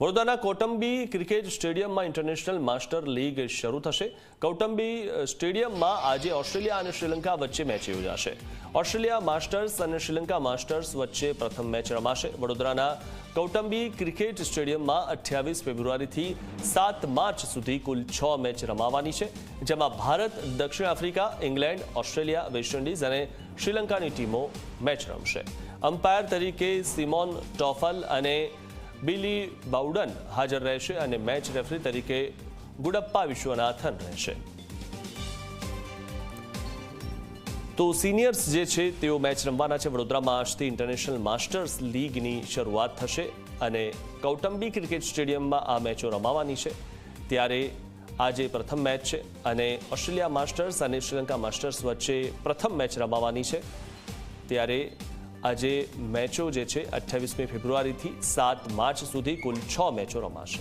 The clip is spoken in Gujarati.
વડોદરાના કૌટંબી ક્રિકેટ સ્ટેડિયમમાં ઇન્ટરનેશનલ માસ્ટર લીગ શરૂ થશે. કૌટંબી સ્ટેડિયમમાં આજે ઓસ્ટ્રેલિયા અને શ્રીલંકા વચ્ચે મેચ યોજાશે. ઓસ્ટ્રેલિયા માસ્ટર્સ અને શ્રીલંકા માસ્ટર્સ વચ્ચે પ્રથમ મેચ રમાશે. વડોદરાના કૌટંબી ક્રિકેટ સ્ટેડિયમમાં અઠ્યાવીસ ફેબ્રુઆરીથી સાત માર્ચ સુધી કુલ છ મેચ રમાવાની છે, જેમાં ભારત, દક્ષિણ Africa, England, Australia, West Indies અને શ્રીલંકાની ટીમો મેચ રમશે. અમ્પાયર તરીકે સિમોન ટોફલ અને બિલી બાઉડન હાજર રહેશે અને મેચ રેફરી તરીકે ગુડપ્પા વિશ્વનાથન રહેશે. તો સિનિયર્સ જે છે, તેઓ મેચ રમવાના છે. વડોદરામાં આજથી ઇન્ટરનેશનલ માસ્ટર્સ લીગની શરૂઆત થશે અને કૌટંબી ક્રિકેટ સ્ટેડિયમમાં આ મેચો રમાવાની છે. ત્યારે આજે પ્રથમ મેચ છે અને ઓસ્ટ્રેલિયા માસ્ટર્સ અને શ્રીલંકા માસ્ટર્સ વચ્ચે પ્રથમ મેચ રમાવાની છે. ત્યારે આજે મેચો જે છે અઠ્યાવીસમી ફેબ્રુઆરીથી સાત માર્ચ સુધી કુલ છ મેચો રમાશે.